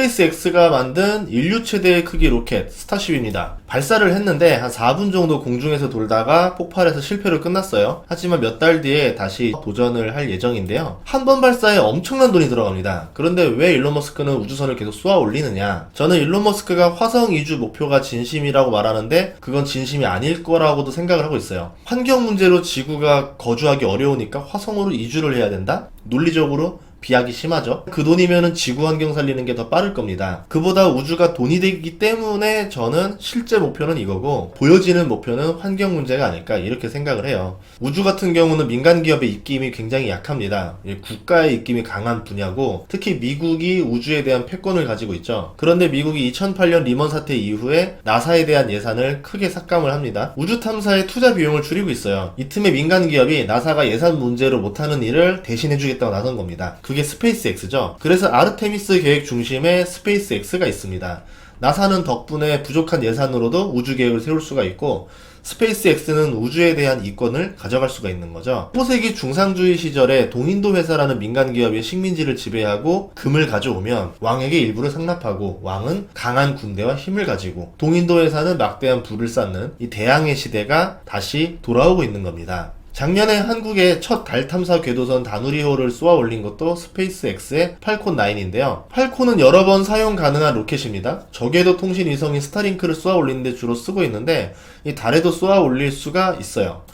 스페이스X가 만든 인류 최대의 크기 로켓 스타쉽입니다. 발사를 했는데 한 4분 정도 공중에서 돌다가 폭발해서 실패로 끝났어요. 하지만 몇 달 뒤에 다시 도전을 할 예정인데요. 한 번 발사에 엄청난 돈이 들어갑니다. 그런데 왜 일론 머스크는 우주선을 계속 쏘아 올리느냐? 저는 일론 머스크가 화성 이주 목표가 진심이라고 말하는데 그건 진심이 아닐 거라고도 생각을 하고 있어요. 환경 문제로 지구가 거주하기 어려우니까 화성으로 이주를 해야 된다? 논리적으로 비약이 심하죠. 그 돈이면은 지구 환경 살리는 게 더 빠를 겁니다. 그보다 우주가 돈이 되기 때문에 저는 실제 목표는 이거고 보여지는 목표는 환경 문제가 아닐까 이렇게 생각을 해요. 우주 같은 경우는 민간 기업의 입김이 굉장히 약합니다. 예, 국가의 입김이 강한 분야고 특히 미국이 우주에 대한 패권을 가지고 있죠. 그런데 미국이 2008년 리먼 사태 이후에 나사에 대한 예산을 크게 삭감을 합니다. 우주 탐사의 투자 비용을 줄이고 있어요. 이 틈에 민간 기업이 나사가 예산 문제로 못하는 일을 대신해주겠다고 나선 겁니다. 그게 스페이스X죠. 그래서 아르테미스 계획 중심에 스페이스X가 있습니다. 나사는 덕분에 부족한 예산으로도 우주 계획을 세울 수가 있고 스페이스X는 우주에 대한 이권을 가져갈 수가 있는 거죠. 15세기 중상주의 시절에 동인도 회사라는 민간 기업이 식민지를 지배하고 금을 가져오면 왕에게 일부를 상납하고 왕은 강한 군대와 힘을 가지고 동인도 회사는 막대한 부를 쌓는 이 대항해 시대가 다시 돌아오고 있는 겁니다. 작년에 한국의 첫 달 탐사 궤도선 다누리호를 쏘아 올린 것도 스페이스X의 팔콘 9인데요. 팔콘은 여러 번 사용 가능한 로켓입니다. 저궤도 통신 위성인 스타링크를 쏘아 올리는데 주로 쓰고 있는데 이 달에도 쏘아 올릴 수가 있어요.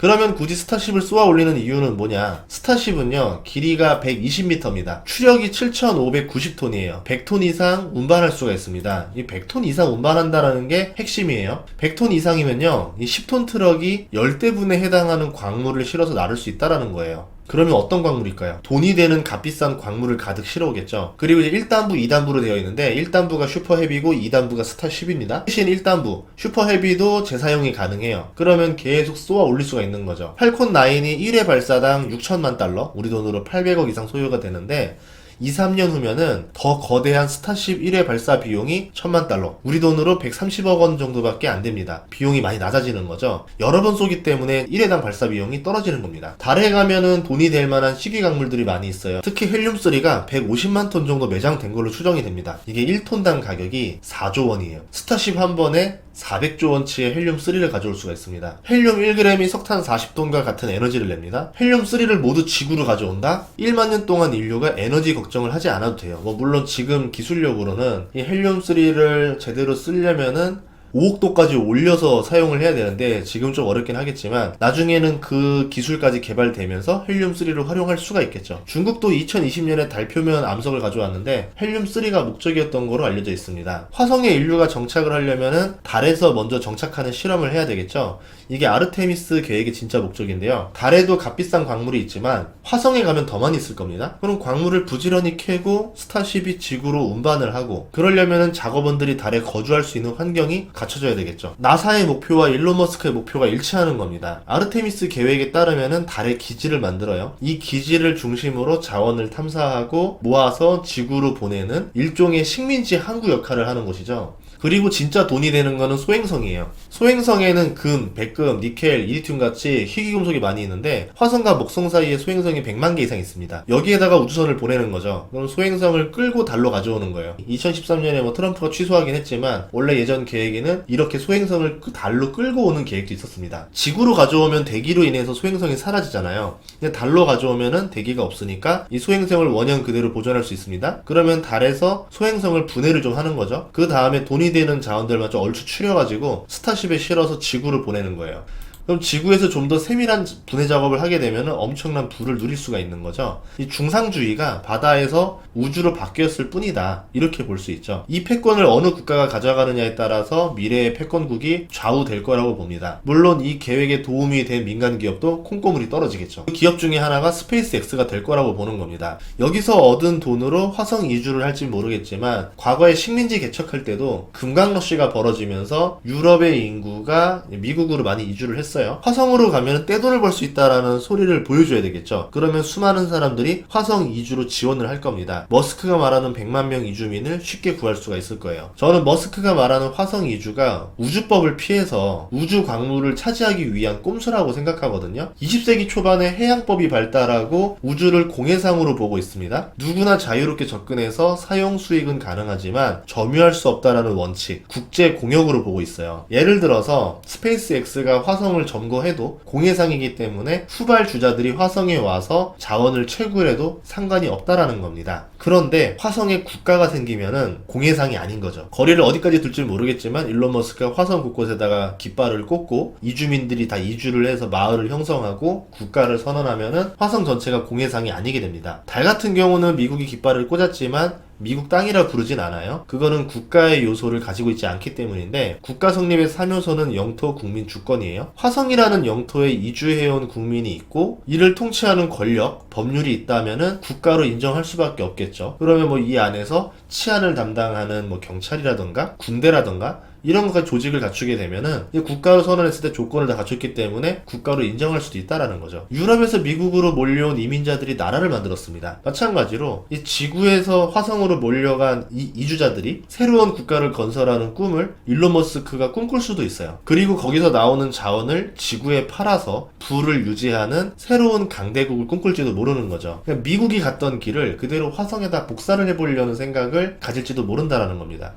그러면 굳이 스타쉽을 쏘아 올리는 이유는 뭐냐? 스타쉽은요, 길이가 120m입니다. 추력이 7,590톤이에요. 100톤 이상 운반할 수가 있습니다. 이 100톤 이상 운반한다라는 게 핵심이에요. 100톤 이상이면요, 이 10톤 트럭이 10대분에 해당하는 광물을 실어서 나를 수 있다라는 거예요. 그러면 어떤 광물일까요? 돈이 되는 값비싼 광물을 가득 실어오겠죠. 그리고 이제 1단부, 2단부로 되어 있는데 1단부가 슈퍼헤비고 2단부가 스타10입니다. 대신 1단부, 슈퍼헤비도 재사용이 가능해요. 그러면 계속 쏘아 올릴 수가 있는 거죠. 팔콘 9이 1회 발사당 6천만 달러, 우리 돈으로 800억 이상 소요가 되는데 2, 3년 후면은 더 거대한 스타쉽 1회 발사 비용이 1000만 달러. 우리 돈으로 130억 원 정도밖에 안 됩니다. 비용이 많이 낮아지는 거죠. 여러 번 쏘기 때문에 1회당 발사 비용이 떨어지는 겁니다. 달에 가면은 돈이 될 만한 시기 강물들이 많이 있어요. 특히 헬륨3가 150만 톤 정도 매장된 걸로 추정이 됩니다. 이게 1톤당 가격이 4조 원이에요. 스타쉽 한 번에 400조 원치의 헬륨3를 가져올 수가 있습니다. 헬륨 1g이 석탄 40톤과 같은 에너지를 냅니다. 헬륨3를 모두 지구로 가져온다? 1만 년 동안 인류가 에너지 걱정을 하지 않아도 돼요. 뭐 물론 지금 기술력으로는 이 헬륨3를 제대로 쓰려면은 5억도까지 올려서 사용을 해야 되는데 지금 좀 어렵긴 하겠지만 나중에는 그 기술까지 개발되면서 헬륨3를 활용할 수가 있겠죠. 중국도 2020년에 달 표면 암석을 가져왔는데 헬륨3가 목적이었던 거로 알려져 있습니다. 화성에 인류가 정착을 하려면은 달에서 먼저 정착하는 실험을 해야 되겠죠. 이게 아르테미스 계획의 진짜 목적인데요. 달에도 값비싼 광물이 있지만 화성에 가면 더 많이 있을 겁니다. 그럼 광물을 부지런히 캐고 스타쉽이 지구로 운반을 하고 그러려면은 작업원들이 달에 거주할 수 있는 환경이 갖춰져야 되겠죠. 나사의 목표와 일론 머스크의 목표가 일치하는 겁니다. 아르테미스 계획에 따르면은 달에 기지를 만들어요. 이 기지를 중심으로 자원을 탐사하고 모아서 지구로 보내는 일종의 식민지 항구 역할을 하는 곳이죠. 그리고 진짜 돈이 되는 거는 소행성이에요. 소행성에는 금, 백금, 니켈, 이리튬 같이 희귀금속이 많이 있는데 화성과 목성 사이에 소행성이 100만 개 이상 있습니다. 여기에다가 우주선을 보내는 거죠. 그럼 소행성을 끌고 달로 가져오는 거예요. 2013년에 뭐 트럼프가 취소하긴 했지만 원래 예전 계획에는 이렇게 소행성을 그 달로 끌고 오는 계획도 있었습니다. 지구로 가져오면 대기로 인해서 소행성이 사라지잖아요. 근데 달로 가져오면은 대기가 없으니까 이 소행성을 원형 그대로 보존할 수 있습니다. 그러면 달에서 소행성을 분해를 좀 하는 거죠. 그 다음에 돈이 되는 자원들만 좀 얼추 추려가지고 스타쉽에 실어서 지구를 보내는 거예요. 그럼 지구에서 좀 더 세밀한 분해 작업을 하게 되면 엄청난 부를 누릴 수가 있는 거죠. 이 중상주의가 바다에서 우주로 바뀌었을 뿐이다. 이렇게 볼 수 있죠. 이 패권을 어느 국가가 가져가느냐에 따라서 미래의 패권국이 좌우될 거라고 봅니다. 물론 이 계획에 도움이 된 민간 기업도 콩고물이 떨어지겠죠. 그 기업 중에 하나가 스페이스X가 될 거라고 보는 겁니다. 여기서 얻은 돈으로 화성 이주를 할지 모르겠지만 과거에 식민지 개척할 때도 금강러시가 벌어지면서 유럽의 인구가 미국으로 많이 이주를 했어요. 했어요. 화성으로 가면 떼돈을 벌 수 있다라는 소리를 보여줘야 되겠죠. 그러면 수많은 사람들이 화성 이주로 지원을 할 겁니다. 머스크가 말하는 100만 명 이주민을 쉽게 구할 수가 있을 거예요. 저는 머스크가 말하는 화성 이주가 우주법을 피해서 우주 광물을 차지하기 위한 꼼수라고 생각하거든요. 20세기 초반에 해양법이 발달하고 우주를 공해상으로 보고 있습니다. 누구나 자유롭게 접근해서 사용 수익은 가능하지만 점유할 수 없다라는 원칙, 국제 공역으로 보고 있어요. 예를 들어서 스페이스X가 화성을 점거해도 공해상이기 때문에 후발 주자들이 화성에 와서 자원을 채굴해도 상관이 없다라는 겁니다. 그런데 화성에 국가가 생기면은 공해상이 아닌 거죠. 거리를 어디까지 둘지 모르겠지만 일론 머스크가 화성 곳곳에다가 깃발을 꽂고 이주민들이 다 이주를 해서 마을을 형성하고 국가를 선언하면은 화성 전체가 공해상이 아니게 됩니다. 달 같은 경우는 미국이 깃발을 꽂았지만 미국 땅이라 부르진 않아요. 그거는 국가의 요소를 가지고 있지 않기 때문인데 국가 성립의 3요소는 영토 국민 주권이에요. 화성이라는 영토에 이주해온 국민이 있고 이를 통치하는 권력, 법률이 있다면은 국가로 인정할 수밖에 없겠죠. 그러면 뭐 이 안에서 치안을 담당하는 뭐 경찰이라던가 군대라던가 이런 것까지 조직을 갖추게 되면은 이 국가로 선언했을 때 조건을 다 갖췄기 때문에 국가로 인정할 수도 있다라는 거죠. 유럽에서 미국으로 몰려온 이민자들이 나라를 만들었습니다. 마찬가지로 이 지구에서 화성으로 몰려간 이 이주자들이 새로운 국가를 건설하는 꿈을 일론 머스크가 꿈꿀 수도 있어요. 그리고 거기서 나오는 자원을 지구에 팔아서 부를 유지하는 새로운 강대국을 꿈꿀지도 모르는 거죠. 그러니까 미국이 갔던 길을 그대로 화성에다 복사를 해보려는 생각을 가질지도 모른다라는 겁니다.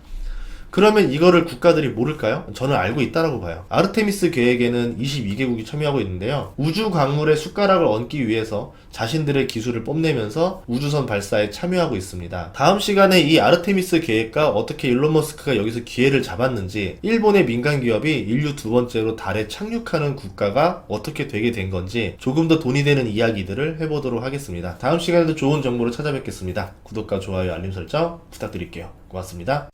그러면 이거를 국가들이 모를까요? 저는 알고 있다라고 봐요. 아르테미스 계획에는 22개국이 참여하고 있는데요. 우주 광물의 숟가락을 얹기 위해서 자신들의 기술을 뽐내면서 우주선 발사에 참여하고 있습니다. 다음 시간에 이 아르테미스 계획과 어떻게 일론 머스크가 여기서 기회를 잡았는지, 일본의 민간 기업이 인류 두 번째로 달에 착륙하는 국가가 어떻게 되게 된 건지 조금 더 돈이 되는 이야기들을 해보도록 하겠습니다. 다음 시간에도 좋은 정보로 찾아뵙겠습니다. 구독과 좋아요, 알림 설정 부탁드릴게요. 고맙습니다.